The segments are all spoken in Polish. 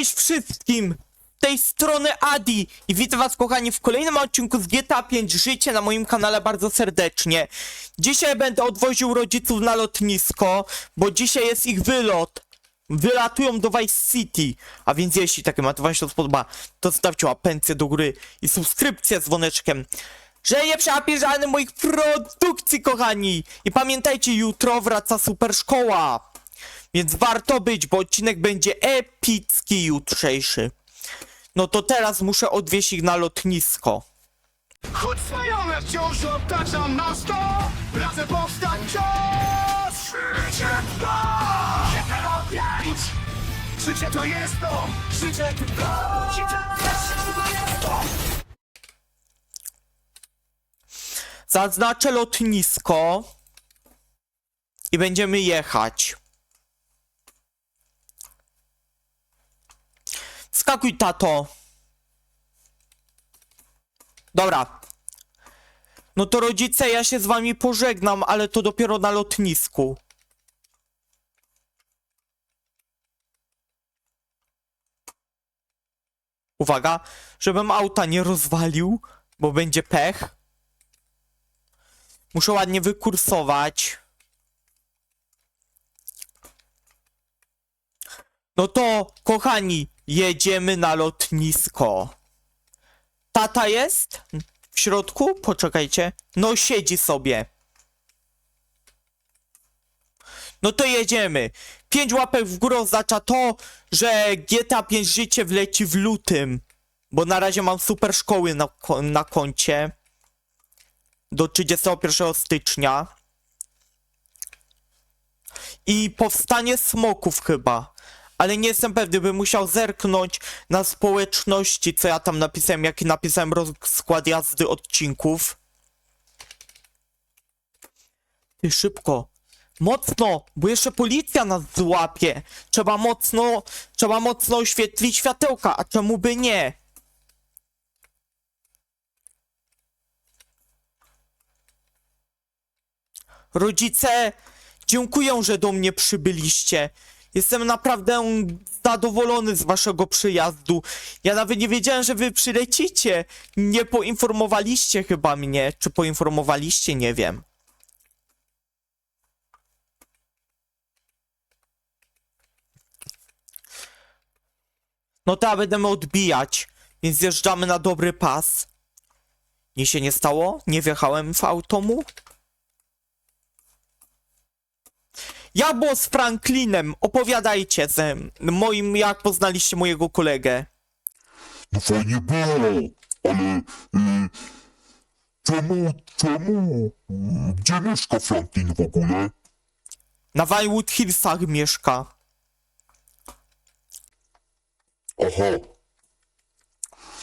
Cześć wszystkim! Tej strony Adi i witam was kochani w kolejnym odcinku z GTA 5 Życie na moim kanale bardzo serdecznie. Dzisiaj będę odwoził rodziców na lotnisko, bo dzisiaj jest ich wylot. Wylatują do Vice City, a więc jeśli takie macie wam się to spodoba, to zostawcie łapencję do góry i subskrypcję z dzwoneczkiem. Że nie przegapię żadnych moich produkcji, kochani! I pamiętajcie, jutro wraca super szkoła. Więc warto być, bo odcinek będzie epicki jutrzejszy. No to teraz muszę odwieźć ich na lotnisko. Choć znajomy wciąż obtaczam na sto Radzę powstać czas Życie to Życie Życie to jest to Życie to Życie to jest to Zaznaczę lotnisko i będziemy jechać. Skakuj, tato. Dobra. No to rodzice, ja się z wami pożegnam, ale to dopiero na lotnisku. Uwaga, żebym auta nie rozwalił, bo będzie pech. Muszę ładnie wykursować. No to, kochani, jedziemy na lotnisko. Tata jest? W środku? Poczekajcie. No, siedzi sobie. No to jedziemy. Pięć łapek w górę oznacza to, że GTA 5 życie wleci w lutym. Bo na razie mam super szkoły na, na koncie do 31 stycznia. I powstanie smoków chyba. Ale nie jestem pewny, bym musiał zerknąć na społeczności, co ja tam napisałem, jaki napisałem rozkład jazdy odcinków. Ty szybko. Mocno, bo jeszcze policja nas złapie. Trzeba mocno, trzeba mocno oświetlić światełka, a czemu by nie? Rodzice, dziękuję, że do mnie przybyliście. Jestem naprawdę zadowolony z waszego przyjazdu. Ja nawet nie wiedziałem, że wy przylecicie. Nie poinformowaliście chyba mnie. Czy poinformowaliście? Nie wiem. No to ja będziemy odbijać, więc zjeżdżamy na dobry pas. Nic się nie stało? Nie wjechałem w automu? Ja było z Franklinem. Opowiadajcie ze moim, jak poznaliście mojego kolegę. No fajnie było, ale y, czemu, czemu, gdzie mieszka Franklin w ogóle? Na Vinewood Hillsach mieszka. Aha,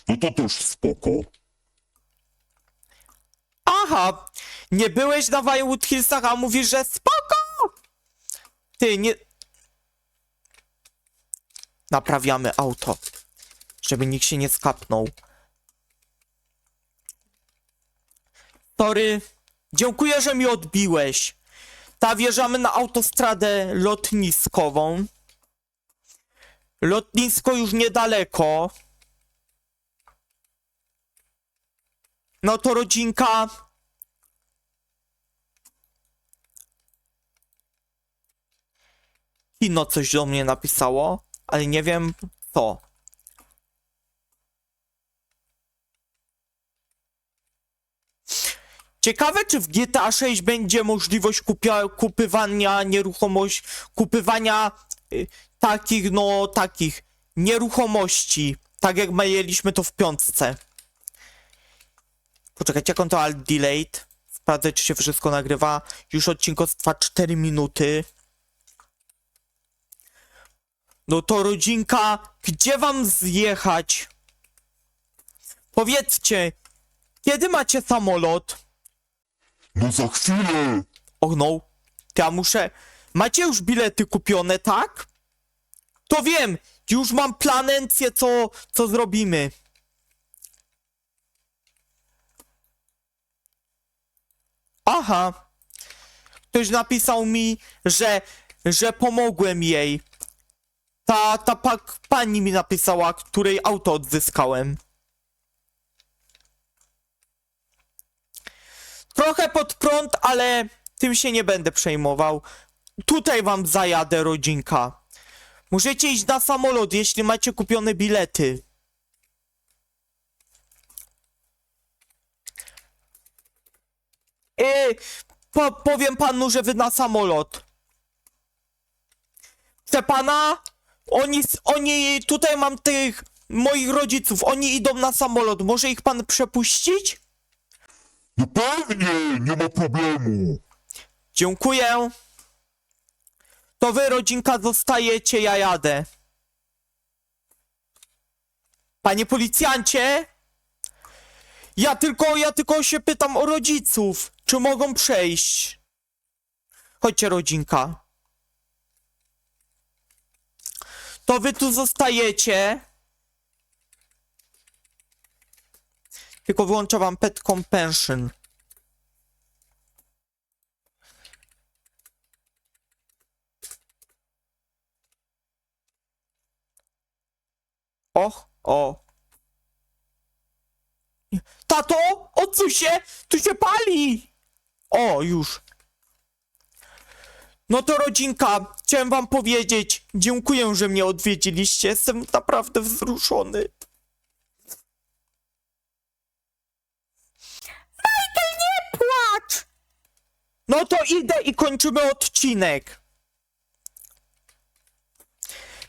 no to też spoko. Aha! Nie byłeś na Vinewood Hillsach, a mówisz, że spoko! Ty, nie... Naprawiamy auto. Żeby nikt się nie skapnął. Tory, dziękuję, że mi odbiłeś. Ta wjeżdżamy na autostradę lotniskową. Lotnisko już niedaleko. No to rodzinka. Kino coś do mnie napisało, ale nie wiem co. Ciekawe, czy w GTA 6 będzie możliwość kupia, kupywania nieruchomości, kupywania y, takich, no takich nieruchomości, tak jak mieliśmy to w piątce. Poczekajcie, jak on to alt delayed. Sprawdzę, czy się wszystko nagrywa. Już odcinek trwa 4 minuty. No to rodzinka, gdzie wam zjechać? Powiedzcie, kiedy macie samolot? No za chwilę, Och no, to ja muszę... Macie już bilety kupione, tak? To wiem, już mam planencję, co, co zrobimy. Aha. Ktoś napisał mi, że, że pomogłem jej. Ta, ta pa, pani mi napisała, której auto odzyskałem. Trochę pod prąd, ale tym się nie będę przejmował. Tutaj wam zajadę, rodzinka. Możecie iść na samolot, jeśli macie kupione bilety. Yy, po, powiem panu, że wy na samolot. Chce pana? Oni, oni, tutaj mam tych moich rodziców, oni idą na samolot, może ich pan przepuścić? No pewnie, nie ma problemu. Dziękuję. To wy, rodzinka, zostajecie, ja jadę. Panie policjancie? Ja tylko, ja tylko się pytam o rodziców. Czy mogą przejść? Chodźcie, rodzinka. To wy tu zostajecie. Tylko wyłączę wam pet compensation. Och, o. Tato, odsuń się! Tu się pali! O, już. No to rodzinka, chciałem wam powiedzieć, dziękuję, że mnie odwiedziliście. Jestem naprawdę wzruszony. Michael, nie płacz! No to idę i kończymy odcinek.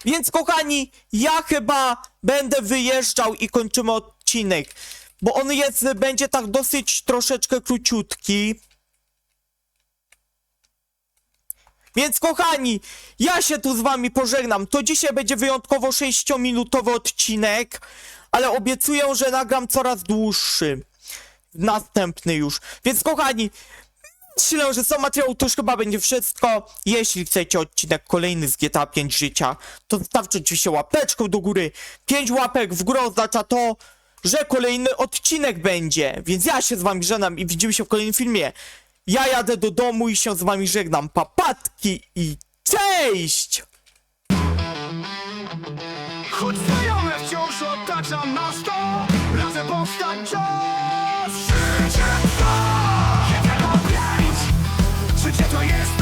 Więc kochani, ja chyba będę wyjeżdżał i kończymy odcinek, bo on jest, będzie tak dosyć troszeczkę króciutki. Więc kochani, ja się tu z wami pożegnam. To dzisiaj będzie wyjątkowo 6-minutowy odcinek, ale obiecuję, że nagram coraz dłuższy. Następny już. Więc kochani, Myślę, że są materiał to już chyba będzie wszystko. Jeśli chcecie odcinek kolejny z GTA 5 życia, to zostawcie oczywiście łapeczkę do góry. 5 łapek w górę oznacza to, że kolejny odcinek będzie. Więc ja się z wami żegnam i widzimy się w kolejnym filmie. Ja jadę do domu i się z wami żegnam. Papatki i cześć! Choć znajomy wciąż otaczam nas to Razem powstać czas Życie to Życie to jest